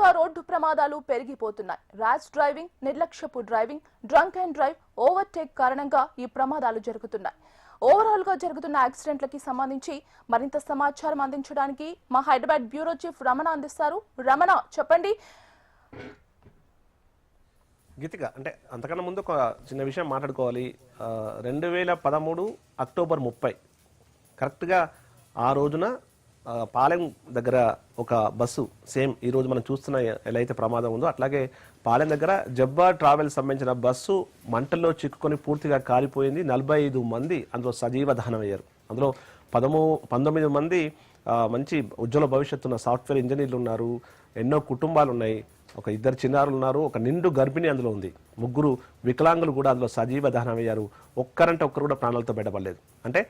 ఏకంగా రోడ్డు ప్రమాదాలు పెరిగిపోతున్నాయి. ర్యాష్ డ్రైవింగ్ నిర్లక్ష్యపు driving drunk and drive overtake కారణంగా ఈ ప్రమాదాలు జరుగుతున్నాయి. ఓవరాల్గా జరుగుతున్న యాక్సిడెంట్లకి సంబంధించి మరింత సమాచారం అందించడానికి మా హైదరాబాద్ బ్యూరో చీఫ్ రమణ అందిస్తారు. రమణ చెప్పండి. గీతిక అంటే అంతకన్నా ముందు ఒక చిన్న విషయం మాట్లాడుకోవాలి. రెండు వేల పదమూడు అక్టోబర్ ముప్పై. కరెక్ట్గా ఆ రోజున పాలెం దగ్గర ఒక బస్సు సేమ్ ఈరోజు మనం చూస్తున్న ఎలా అయితే ప్రమాదం ఉందో అట్లాగే పాలెం దగ్గర జబ్బా ట్రావెల్స్ సంబంధించిన బస్సు మంటల్లో చిక్కుకొని పూర్తిగా కాలిపోయింది. నలభై ఐదు మంది అందులో సజీవ దహనం అయ్యారు అందులో పదమూ పంతొమ్మిది మంది మంచి ఉజ్వల భవిష్యత్తు ఉన్న సాఫ్ట్వేర్ ఇంజనీర్లు ఉన్నారు. ఎన్నో కుటుంబాలు ఉన్నాయి. ఒక ఇద్దరు చిన్నారులు ఉన్నారు. ఒక నిండు గర్భిణి అందులో ఉంది. ముగ్గురు వికలాంగులు కూడా అందులో సజీవ దహనం అయ్యారు ఒక్కరంటే ఒక్కరు కూడా ప్రాణాలతో బయటపడలేదు. అంటే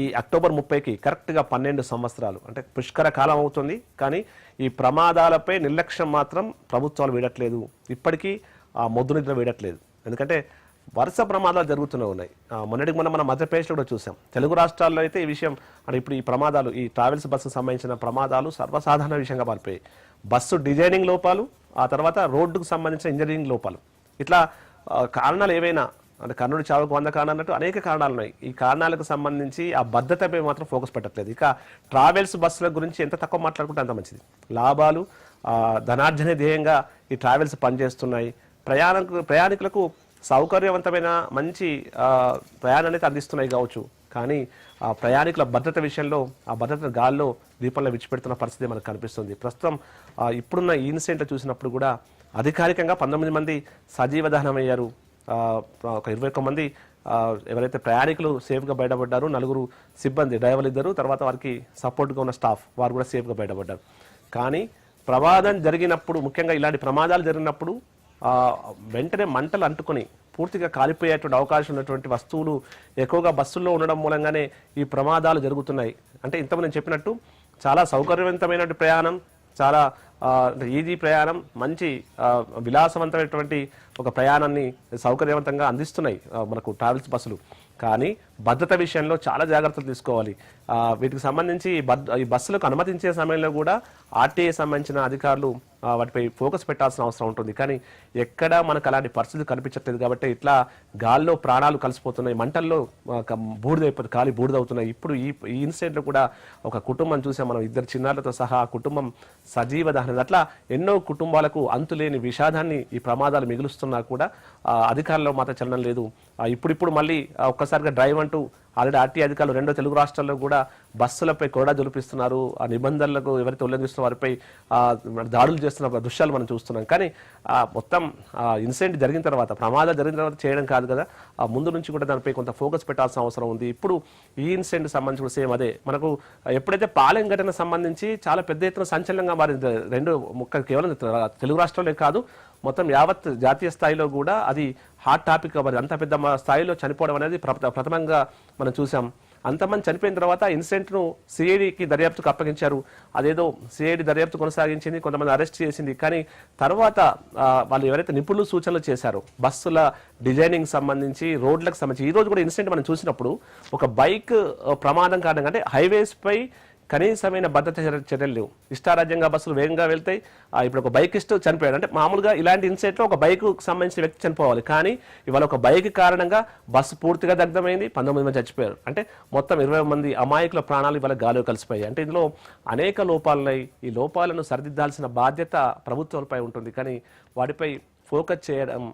ఈ అక్టోబర్ ముప్పైకి కరెక్ట్గా పన్నెండు సంవత్సరాలు. అంటే పుష్కర కాలం అవుతుంది కానీ ఈ ప్రమాదాలపై నిర్లక్ష్యం మాత్రం ప్రభుత్వాలు వీడట్లేదు. ఇప్పటికీ ఆ మొద్దు నిద్ర వీడట్లేదు. ఎందుకంటే వరుస ప్రమాదాలు జరుగుతూనే ఉన్నాయి. మొన్నటికి మొన్న మన మధ్యప్రదేశ్లో కూడా చూసాం. తెలుగు రాష్ట్రాల్లో అయితే ఈ విషయం అంటే ఇప్పుడు ఈ ప్రమాదాలు ఈ ట్రావెల్స్ బస్సుకు సంబంధించిన ప్రమాదాలు సర్వసాధారణ విషయంగా మారిపోయాయి. బస్సు డిజైనింగ్ లోపాలు ఆ తర్వాత రోడ్డుకు సంబంధించిన ఇంజనీరింగ్ లోపాలు. ఇట్లా కారణాలు ఏవైనా అంటే కర్ణుడు చావుకు వంద కారణాలు అన్నట్టు అనేక కారణాలు ఉన్నాయి. ఈ కారణాలకు సంబంధించి ఆ భద్రతపై మాత్రం ఫోకస్ పెట్టట్లేదు. ఇక ట్రావెల్స్ బస్సుల గురించి ఎంత తక్కువ మాట్లాడుకుంటే అంత మంచిది. లాభాలు ధనార్జన ధనార్జనే ధ్యేయంగా ఈ ట్రావెల్స్ పనిచేస్తున్నాయి. ప్రయాణకు ప్రయాణికులకు సౌకర్యవంతమైన మంచి ప్రయాణాన్ని అందిస్తున్నాయి కావచ్చు. కానీ ఆ ప్రయాణికుల భద్రత విషయంలో ఆ భద్రత గాల్లో దీపంలో విడిచిపెడుతున్న పరిస్థితి మనకు కనిపిస్తుంది. ప్రస్తుతం ఇప్పుడున్న ఈ ఇన్సిడెంట్ చూసినప్పుడు కూడా అధికారికంగా పంతొమ్మిది మంది సజీవ దహనం అయ్యారు ఒక ఇరవై ఒక్క మంది ఎవరైతే ప్రయాణికులు సేఫ్గా బయటపడ్డారు నలుగురు సిబ్బంది డ్రైవర్లు ఇద్దరు తర్వాత వారికి సపోర్ట్గా ఉన్న స్టాఫ్ వారు కూడా సేఫ్గా బయటపడ్డారు. కానీ ప్రమాదం జరిగినప్పుడు ముఖ్యంగా ఇలాంటి ప్రమాదాలు జరిగినప్పుడు వెంటనే మంటలు అంటుకొని పూర్తిగా కాలిపోయేటువంటి అవకాశం ఉన్నటువంటి వస్తువులు ఎక్కువగా బస్సుల్లో ఉండడం మూలంగానే ఈ ప్రమాదాలు జరుగుతున్నాయి. అంటే ఇంతకుముందు నేను చెప్పినట్టు చాలా సౌకర్యవంతమైన ప్రయాణం చాలా ఈజీ ప్రయాణం మంచి విలాసవంతమైనటువంటి ఒక ప్రయాణాన్ని సౌకర్యవంతంగా అందిస్తున్నాయి మనకు ట్రావెల్స్ బస్సులు. కానీ భద్రత విషయంలో చాలా జాగ్రత్తలు తీసుకోవాలి. వీటికి సంబంధించి ఈ బస్సులకు అనుమతించే సమయంలో కూడా ఆర్టీఏ సంబంధించిన అధికారులు వాటిపై ఫోకస్ పెట్టాల్సిన అవసరం ఉంటుంది. కానీ ఎక్కడా మనకు అలాంటి పరిస్థితి కనిపించట్లేదు కాబట్టి ఇట్లా గాల్లో ప్రాణాలు కలిసిపోతున్నాయి మంటల్లో బూడిదైపోతుంది కాలి బూడిదవుతున్నాయి. ఇప్పుడు ఈ ఈ ఇన్సిడెంట్లో కూడా ఒక కుటుంబం చూసాం మనం ఇద్దరు చిన్నారులతో సహా కుటుంబం సజీవ దహనం అట్లా ఎన్నో కుటుంబాలకు అంతులేని విషాదాన్ని ఈ ప్రమాదాలు మిగులుస్తున్నా కూడా అధికారంలో అధికారుల్లో మాత్రం చలనం లేదు. ఇప్పుడిప్పుడు మళ్ళీ ఒక్కసారిగా డ్రైవ్ అంటూ ఆల్రెడీ ఆర్టీ అధికారులు రెండో తెలుగు రాష్ట్రాల్లో కూడా బస్సులపై కూడా జొలిపిస్తున్నారు ఆ నిబంధనలకు ఎవరైతే ఉల్లంఘిస్తున్న వారిపై దాడులు చేస్తున్న దృశ్యాలు మనం చూస్తున్నాం. కానీ ఆ, మొత్తం ఇన్సిడెంట్ జరిగిన తర్వాత ప్రమాదం జరిగిన తర్వాత చేయడం కాదు కదా. ఆ ముందు నుంచి కూడా దానిపై కొంత ఫోకస్ పెట్టాల్సిన అవసరం ఉంది. ఇప్పుడు ఈ ఇన్సిడెంట్ సంబంధించి కూడా సేమ్ అదే. మనకు ఎప్పుడైతే పాలెం ఘటన సంబంధించి చాలా పెద్ద ఎత్తున సంచలనంగా మారింది రెండు ముక్క కేవలం తెలుగు రాష్ట్రాలే కాదు మొత్తం యావత్ జాతీయ స్థాయిలో కూడా అది హాట్ టాపిక్ మరి అంత పెద్ద స్థాయిలో చనిపోవడం అనేది ప్రథమంగా మనం చూసాం. అంతమంది చనిపోయిన తర్వాత ఇన్సిడెంట్ను సిఐడికి దర్యాప్తుకు అప్పగించారు. అదేదో సిఐడి దర్యాప్తు కొనసాగించింది కొంతమంది అరెస్ట్ చేసింది. కానీ తర్వాత వాళ్ళు ఎవరైతే నిపుణులు సూచనలు చేశారో బస్సుల డిజైనింగ్ సంబంధించి రోడ్లకు సంబంధించి ఈరోజు కూడా ఇన్సిడెంట్ మనం చూసినప్పుడు ఒక బైక్ ప్రమాదం కారణంగా అంటే హైవేస్పై కనీసమైన భద్రత చర్య- చర్యలు లేవు. ఇష్టారాజ్యంగా బస్సులు వేగంగా వెళ్తాయి. ఆ, ఇప్పుడు ఒక బైక్ ఇష్ట చనిపోయాడు. అంటే మామూలుగా ఇలాంటి ఇన్సిడెంట్లో ఒక బైక్ సంబంధించిన వ్యక్తి చనిపోవాలి. కానీ ఇవాళ ఒక బైక్ కారణంగా బస్సు పూర్తిగా దగ్ధమైంది. పంతొమ్మిది మంది చచ్చిపోయారు. అంటే మొత్తం ఇరవై మంది అమాయకుల ప్రాణాలు ఇవాళ గాలిలో కలిసిపోయాయి. అంటే ఇందులో అనేక లోపాలున్నాయి. ఈ లోపాలను సరిదిద్దాల్సిన బాధ్యత ప్రభుత్వాలపై ఉంటుంది. కానీ వాటిపై ఫోకస్ చేయడం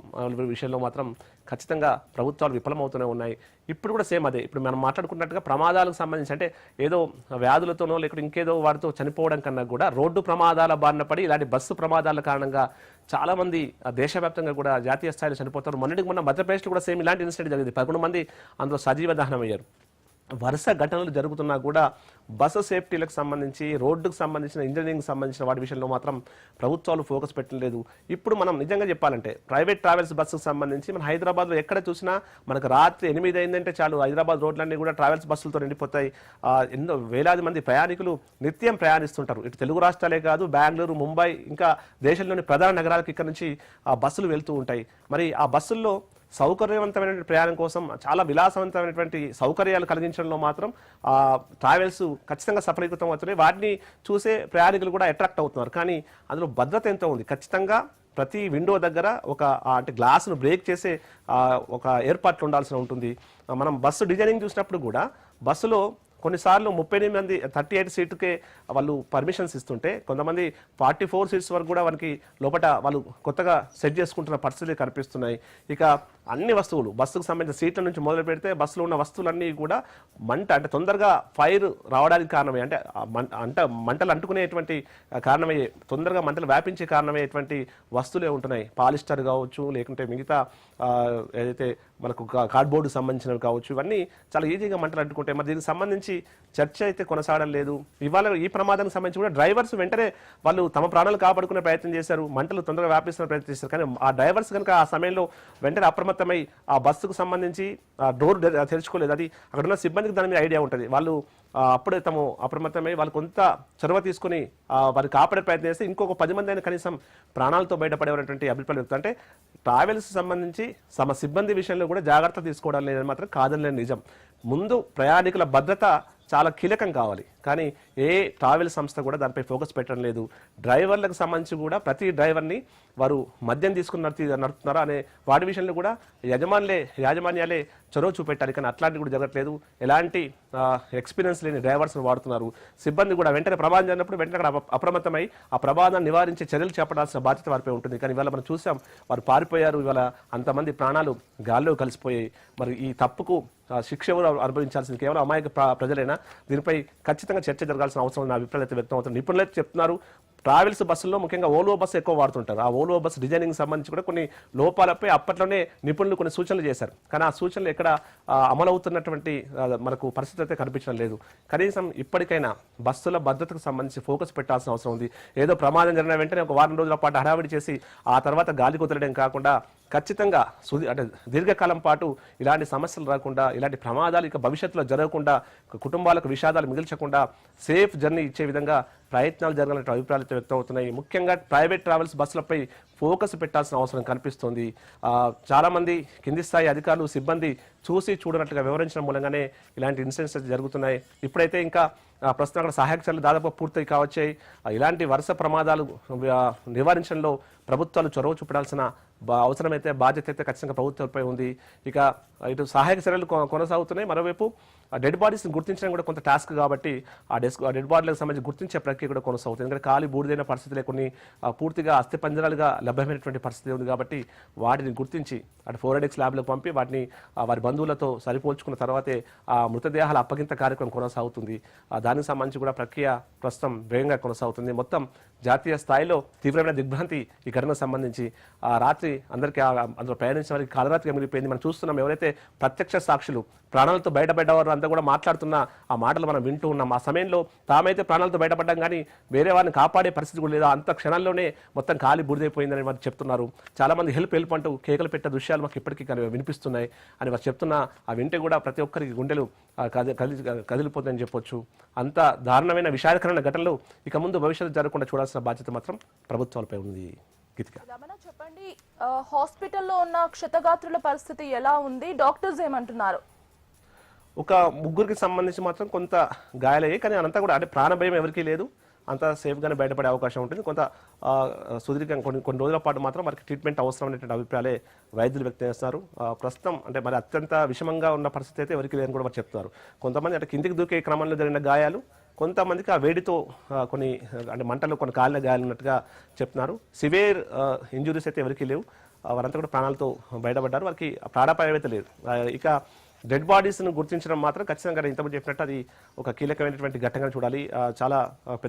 విషయంలో మాత్రం ఖచ్చితంగా ప్రభుత్వాలు విఫలమవుతూనే ఉన్నాయి. ఇప్పుడు కూడా సేమ్ అదే. ఇప్పుడు మనం మాట్లాడుకున్నట్టుగా ప్రమాదాలకు సంబంధించి అంటే ఏదో వ్యాధులతోనో లేకపోతే ఇంకేదో వాటితో చనిపోవడం కన్నా కూడా రోడ్డు ప్రమాదాల బారిన పడి ఇలాంటి బస్సు ప్రమాదాల కారణంగా చాలామంది ఆ, దేశవ్యాప్తంగా కూడా జాతీయ స్థాయిలో చనిపోతారు. మొన్నటికి మొన్న మధ్యప్రదేశ్లో కూడా సేమ్ ఇలాంటి ఇన్సిడెంట్ జరిగింది. పదకొండు మంది అందులో సజీవ దహనం అయ్యారు వరుస ఘటనలు జరుగుతున్నా కూడా బస్సు సేఫ్టీలకు సంబంధించి రోడ్డుకు సంబంధించిన ఇంజనీరింగ్ సంబంధించిన వాటి విషయంలో మాత్రం ప్రభుత్వాలు ఫోకస్ పెట్టలేదు ఇప్పుడు మనం నిజంగా చెప్పాలంటే ప్రైవేట్ ట్రావెల్స్ బస్సుకు సంబంధించి మన హైదరాబాద్లో ఎక్కడ చూసినా మనకు రాత్రి ఎనిమిది అయిందంటే చాలు హైదరాబాద్ రోడ్లన్నీ కూడా ట్రావెల్స్ బస్సులతో నిండిపోతాయి. ఎన్నో వేలాది మంది ప్రయాణికులు నిత్యం ప్రయాణిస్తుంటారు. ఇటు తెలుగు రాష్ట్రాలే కాదు బెంగళూరు ముంబై ఇంకా దేశంలోని ప్రధాన నగరాలకు ఇక్కడ నుంచి ఆ బస్సులు వెళ్తూ ఉంటాయి. మరి ఆ బస్సుల్లో సౌకర్యవంతమైన ప్రయాణం కోసం చాలా విలాసవంతమైనటువంటి సౌకర్యాలు కలిగించడంలో మాత్రం ట్రావెల్స్ ఖచ్చితంగా సఫలీకృతం అవుతున్నాయి. వాటిని చూసే ప్రయాణికులు కూడా అట్రాక్ట్ అవుతున్నారు. కానీ అందులో భద్రత ఎంతో ఉంది. ఖచ్చితంగా ప్రతి విండో దగ్గర ఒక అంటే గ్లాసును బ్రేక్ చేసే ఒక ఏర్పాట్లు ఉండాల్సి ఉంటుంది. మనం బస్సు డిజైనింగ్ చూసినప్పుడు కూడా బస్సులో కొన్నిసార్లు ముప్పై ఎనిమిది మంది థర్టీ ఎయిట్ సీటుకే వాళ్ళు పర్మిషన్స్ ఇస్తుంటే కొంతమంది ఫార్టీ ఫోర్ సీట్స్ వరకు కూడా వారికి లోపల వాళ్ళు కొత్తగా సెట్ చేసుకుంటున్న పరిస్థితులు కనిపిస్తున్నాయి. ఇక అన్ని వస్తువులు బస్సుకు సంబంధించిన సీట్ల నుంచి మొదలు పెడితే బస్సులో ఉన్న వస్తువులన్నీ కూడా మంట అంటే తొందరగా ఫైర్ రావడానికి కారణమే అంటే ఆ అంట మంటలు అంటుకునేటువంటి కారణమయ్యే తొందరగా మంటలు వ్యాపించే కారణమయ్యేటువంటి వస్తువులే ఉంటున్నాయి. పాలిస్టర్ కావచ్చు లేకుంటే మిగతా ఏదైతే మనకు కార్డ్బోర్డు సంబంధించినవి కావచ్చు ఇవన్నీ చాలా ఈజీగా మంటలు అంటుకుంటాయి మరి దీనికి సంబంధించి చర్చ అయితే కొనసాగడం లేదు. ఇవాళ ఈ ప్రమాదానికి సంబంధించి కూడా డ్రైవర్స్ వెంటనే వాళ్ళు తమ ప్రాణాలు కాపాడుకునే ప్రయత్నం చేశారు మంటలు తొందరగా వ్యాపిస్తున్న ప్రయత్నం చేశారు కానీ ఆ డ్రైవర్స్ కనుక ఆ సమయంలో వెంటనే అప్రమత్తమై ఆ బస్సుకు సంబంధించి ఆ డోర్ తెరుచుకోలేదు. అది అక్కడ ఉన్న సిబ్బందికి దాని మీద ఐడియా ఉంటుంది. వాళ్ళు అప్పుడే తమ అప్రమత్తమై వాళ్ళు కొంత చొరవ తీసుకుని ఆ, కాపాడే ప్రయత్నం చేస్తే ఇంకొక పది మంది అయినా కనీసం ప్రాణాలతో బయటపడేటువంటి అభిప్రాయం వ్యక్తం. అంటే ట్రావెల్స్ సంబంధించి తమ సిబ్బంది విషయంలో కూడా జాగ్రత్త తీసుకోవడం లేదని మాత్రం కాదని నిజం. ముందు ప్రయాణికుల భద్రత చాలా కీలకం కావాలి. కానీ ఏ ట్రావెల్ సంస్థ కూడా దానిపై ఫోకస్ పెట్టడం లేదు. డ్రైవర్లకు సంబంధించి కూడా ప్రతి డ్రైవర్ని వారు మద్యం తీసుకుని నడిపి నడుపుతున్నారా అనే వాటి విషయంలో కూడా యజమానులే యాజమాన్యాలే చొరవ చూపెట్టాలి. కానీ అట్లాంటివి కూడా జరగట్లేదు. ఎలాంటి ఎక్స్పీరియన్స్ లేని డ్రైవర్స్ని వాడుతున్నారు. సిబ్బంది కూడా వెంటనే ప్రమాదం జరిగినప్పుడు వెంటనే అక్కడ అప్రమత్తమై ఆ ప్రమాదాన్ని నివారించే చర్యలు చేపడాల్సిన బాధ్యత వారిపై ఉంటుంది. కానీ ఇవాళ మనం చూసాం వారు పారిపోయారు. ఇవాళ అంతమంది ప్రాణాలు గాల్లో కలిసిపోయాయి. మరి ఈ తప్పుకు శిక్ష ఎవరు అనుభవించాల్సింది కేవలం అమాయక ప్రజలైనా? దీనిపై ఖచ్చితంగా చర్చ జరగాల్సిన అవసరం నా అభిప్రాయాలు అయితే వ్యక్తం అవుతుంది. నిపుణులు అయితే చెప్తున్నారు ట్రావెల్స్ బస్సుల్లో ముఖ్యంగా ఓలో బస్సు ఎక్కువ వాడుతుంటారు. ఆ ఓలో బస్సు డిజైనింగ్ సంబంధించి కూడా కొన్ని లోపాలపై అప్పట్లోనే నిపుణులు కొన్ని సూచనలు చేశారు. కానీ ఆ సూచనలు ఎక్కడ అమలవుతున్నటువంటి మనకు పరిస్థితి అయితే కనిపించడం లేదు. కనీసం ఇప్పటికైనా బస్సుల భద్రతకు సంబంధించి ఫోకస్ పెట్టాల్సిన అవసరం ఉంది. ఏదో ప్రమాదం జరిగిన వెంటనే ఒక వారం రోజుల పాటు హడావిడి చేసి ఆ తర్వాత గాలి కుదరడం కాకుండా ఖచ్చితంగా సుది అంటే దీర్ఘకాలం పాటు ఇలాంటి సమస్యలు రాకుండా ఇలాంటి ప్రమాదాలు ఇక భవిష్యత్తులో జరగకుండా కుటుంబాలకు విషాదాలు మిగిల్చకుండా సేఫ్ జర్నీ ఇచ్చే విధంగా ప్రయత్నాలు జరగాలంటే అభిప్రాయాలు వ్యక్తం అవుతున్నాయి. ముఖ్యంగా ప్రైవేట్ ట్రావెల్స్ బస్సులపై ఫోకస్ పెట్టాల్సిన అవసరం కనిపిస్తోంది. చాలామంది కింది స్థాయి అధికారులు సిబ్బంది చూసి చూడనట్టుగా వివరించడం మూలంగానే ఇలాంటి ఇన్సిడెంట్స్ జరుగుతున్నాయి. ఇప్పుడైతే ఇంకా ప్రస్తుతం అక్కడ సహాయక చర్యలు దాదాపు పూర్తి కావచ్చాయి. ఇలాంటి వరుస ప్రమాదాలు నివారించడంలో ప్రభుత్వాలు చొరవ చూపడాల్సిన అవసరమైతే బాధ్యత అయితే ఖచ్చితంగా ప్రభుత్వంపై ఉంది. ఇక ఇటు సహాయక చర్యలు కొనసాగుతున్నాయి. మరోవైపు ఆ డెడ్ బాడీస్ని గుర్తించడం కూడా కొంత టాస్క్ కాబట్టి ఆ డెస్క్ ఆ డెడ్ బాడీలకు సంబంధించి గుర్తించే ప్రక్రియ కూడా కొనసాగుతుంది. ఎందుకంటే ఖాళీ బూడిదైన పరిస్థితులే కొన్ని పూర్తిగా అస్థిపంజరాలుగా లభ్యమైనటువంటి పరిస్థితి ఉంది కాబట్టి వాటిని గుర్తించి అటు ఫోరెడిక్స్ ల్యాబ్లకు పంపి వాటిని వారి బంధువులతో సరిపోల్చుకున్న తర్వాతే ఆ మృతదేహాల అప్పగింత కార్యక్రమం కొనసాగుతుంది. దానికి సంబంధించి కూడా ప్రక్రియ ప్రస్తుతం వేగంగా కొనసాగుతుంది. మొత్తం జాతీయ స్థాయిలో తీవ్రమైన దిగ్భ్రాంతి ఈ ఘటనకు సంబంధించి. ఆ రాత్రి అందరికీ అందులో ప్రయాణించిన వారికి కాలరాత్రిగా మిగిలిపోయింది మనం చూస్తున్నాం ఎవరైతే ప్రత్యక్ష సాక్షులు ప్రాణాలతో బయటపడ్డవారు అంతా కూడా మాట్లాడుతున్న ఆ మాటలు మనం వింటూ ఉన్నాం. ఆ సమయంలో తామైతే ప్రాణాలతో బయటపడ్డాం కానీ వేరే వారిని కాపాడే పరిస్థితి కూడా లేదా అంత క్షణాల్లోనే మొత్తం ఖాళీ బూడిదైపోయిందని వారు చెప్తున్నారు. చాలామంది హెల్ప్ హెల్ప్ అంటూ కేకలు పెట్టే దృశ్యాలు మాకు ఇప్పటికీ వినిపిస్తున్నాయి అని వారు చెప్తున్న ఆ వింటే కూడా ప్రతి ఒక్కరికి గుండెలు కది కదిలి కదిలిపోతాయని చెప్పొచ్చు. అంత దారుణమైన విషాదకరమైన ఘటనలు ఇక ముందు భవిష్యత్తు జరగకుండా చూడాల్సిన బాధ్యత మాత్రం ప్రభుత్వాలపై ఉంది. గీతిక. చెప్పండి హాస్పిటల్లో ఉన్న క్షతగాత్రుల పరిస్థితి ఎలా ఉంది? డాక్టర్స్ ఏమంటున్నారు? ఒక ముగ్గురికి సంబంధించి మాత్రం కొంత గాయాలయ్యాయి కానీ అంతా కూడా అంటే ప్రాణభయం ఎవరికీ లేదు. అంత సేఫ్గానే బయటపడే అవకాశం ఉంటుంది. కొంత సుదీర్ఘంగా కొన్ని కొన్ని రోజుల పాటు మాత్రం వారికి ట్రీట్మెంట్ అవసరం అనేటువంటి అభిప్రాయాలే వైద్యులు వ్యక్తం చేస్తున్నారు. ప్రస్తుతం అంటే మరి అత్యంత విషమంగా ఉన్న పరిస్థితి అయితే ఎవరికి లేదని కూడా వారు చెప్తున్నారు. కొంతమంది అంటే కిందికి దూకే క్రమంలో జరిగిన గాయాలు కొంతమందికి ఆ వేడితో కొన్ని అంటే మంటలు కొన్ని కాళ్ళ గాయాలు ఉన్నట్టుగా చెప్తున్నారు. సివియర్ ఇంజురీస్ అయితే ఎవరికీ లేవు. వారంతా కూడా ప్రాణాలతో బయటపడ్డారు. వారికి ప్రాణాపాయం అయితే లేదు. ఇక డెడ్ బాడీస్ను గుర్తించడం మాత్రం ఖచ్చితంగా ఇంతకుముందు చెప్పినట్టు అది ఒక కీలకమైనటువంటి ఘట్టంగా చూడాలి. చాలా పెద్ద